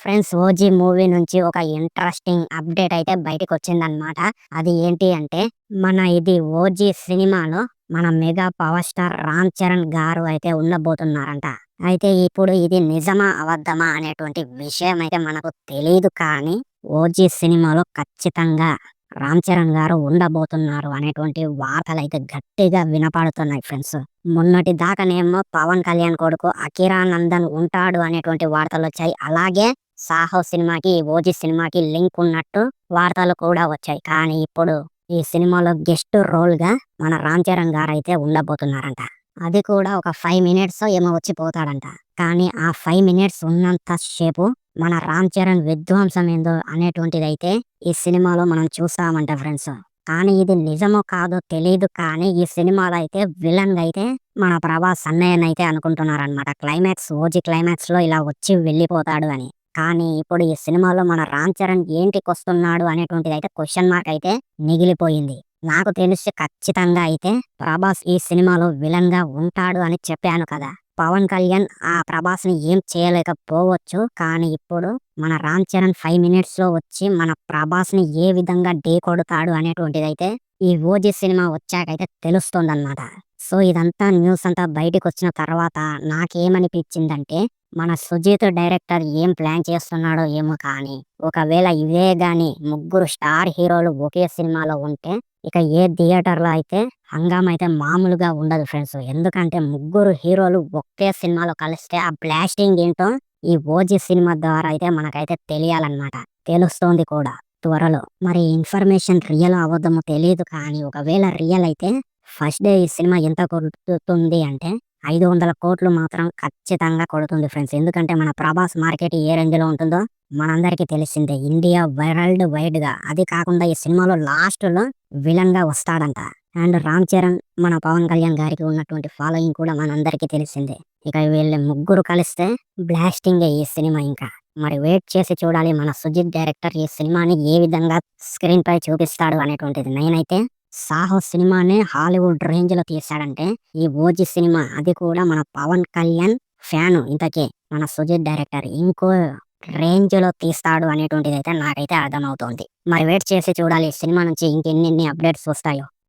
Friends OG movie నుంచి ఒక interesting update అయితే బయటకు వచ్చిందనమాట అది ఏంటి అంటే మన ఇది ఓజీ సినిమాలో మన mega power star Ram Charan garu అయితే ఉండబోతున్నారంట. అయితే ఇప్పుడు ఇది నిజమా అబద్ధమా అనేటువంటి విషయం అయితే మనకు తెలియదు కానీ ఓజీ సినిమాలో ఖచ్చితంగా రామ్ చరణ్ గారు ఉండబోతున్నారు అనేటువంటి వార్తలు అయితే గట్టిగా వినపడుతున్నాయి ఫ్రెండ్స్. మొన్నటి దాకానేమో పవన్ కళ్యాణ్ కొడుకు అకిరానందన్ ఉంటాడు అనేటువంటి వార్తలు వచ్చాయి అలాగే సాహో సినిమాకి ఓజీ సినిమాకి లింక్ ఉన్నట్టు వార్తలు కూడా వచ్చాయి. కానీ ఇప్పుడు ఈ సినిమాలో గెస్ట్ రోల్గా మన రామ్ చరణ్ గారు అయితే ఉండబోతున్నారంట. అది కూడా ఒక ఫైవ్ మినిట్స్ ఏమో వచ్చిపోతాడంట. కానీ ఆ ఫైవ్ మినిట్స్ ఉన్నంత సేపు మన రామ్ చరణ్ విధ్వంసం ఏందో అనేటువంటిది అయితే ఈ సినిమాలో మనం చూస్తామంట ఫ్రెండ్స్. కానీ ఇది నిజమో కాదో తెలియదు కానీ ఈ సినిమాలో అయితే విలన్ అయితే మన ప్రభాస్ అన్నయ్యనైతే అయితే అనుకుంటున్నారనమాట క్లైమాక్స్ ఓజీ క్లైమాక్స్లో ఇలా వచ్చి వెళ్ళిపోతాడు అని. కానీ ఇప్పుడు ఈ సినిమాలో మన రామ్ చరణ్ ఏంటికి వస్తున్నాడు అనేటువంటిది అయితే క్వశ్చన్ మార్క్ అయితే మిగిలిపోయింది. నాకు తెలిసి ఖచ్చితంగా అయితే ప్రభాస్ ఈ సినిమాలో విలన్గా ఉంటాడు అని చెప్పాను కదా. పవన్ కళ్యాణ్ ఆ ప్రభాస్ని ఏం చేయలేకపోవచ్చు. కానీ ఇప్పుడు మన రామ్ చరణ్ ఫైవ్ మినిట్స్లో వచ్చి మన ప్రభాస్ని ఏ విధంగా ఢీ కొడతాడు అనేటువంటిది అయితే ఈ ఓజీ సినిమా వచ్చాకైతే తెలుస్తుందన్నమాట. సో ఇదంతా న్యూస్ అంతా బయటకు వచ్చిన తర్వాత నాకేమనిపించిందంటే మన సుజీత్ డైరెక్టర్ ఏం ప్లాన్ చేస్తున్నాడో ఏమో కానీ ఒకవేళ ఇవే గాని ముగ్గురు స్టార్ హీరోలు ఒకే సినిమాలో ఉంటే ఇక ఏ థియేటర్లో అయితే హంగామ అయితే మామూలుగా ఉండదు ఫ్రెండ్స్. ఎందుకంటే ముగ్గురు హీరోలు ఒకే సినిమాలో కలిస్తే ఆ బ్లాస్టింగ్ ఏంటో ఈ ఓజీ సినిమా ద్వారా అయితే మనకైతే తెలియాలన్నమాట. తెలుస్తోంది కూడా. త్వరలో. మరి ఇన్ఫర్మేషన్ రియల్ అవ్వదమో తెలియదు కానీ ఒకవేళ రియల్ అయితే ఫస్ట్ డే ఈ సినిమా ఎంత కొడుతుంది అంటే ఐదు వందల కోట్లు మాత్రం ఖచ్చితంగా కొడుతుంది ఫ్రెండ్స్. ఎందుకంటే మన ప్రభాస్ మార్కెట్ ఏ రేంజ్లో ఉంటుందో మనందరికీ తెలిసిందే. ఇండియా వరల్డ్ వైడ్గా. అది కాకుండా ఈ సినిమాలో లాస్ట్లో విలన్గా వస్తాడంట. అండ్ రామ్ చరణ్ మన పవన్ కళ్యాణ్ గారికి ఉన్నటువంటి ఫాలోయింగ్ కూడా మనందరికీ తెలిసిందే. ఇక వీళ్ళు ముగ్గురు కలిస్తే బ్లాస్టింగ్ ఈ సినిమా ఇంకా. మరి వెయిట్ చేసి చూడాలి. మన సుజిత్ డైరెక్టర్ ఈ సినిమాని ఏ విధంగా స్క్రీన్ పై చూపిస్తాడు అనేటువంటిది నేనైతే సాహో సినిమానే హాలీవుడ్ రేంజ్లో తీశాడంటే ఈ ఓజీ సినిమా అది కూడా మన పవన్ కళ్యాణ్ ఫ్యాన్ ఇంతకే మన సుజిత్ డైరెక్టర్ ఇంకో రేంజ్లో తీస్తాడు అనేటువంటిది అయితే నాకైతే అర్థమవుతోంది. మరి వెయిట్ చేసి చూడాలి. సినిమా నుంచి ఇంకెన్ని అప్డేట్స్ వస్తాయో.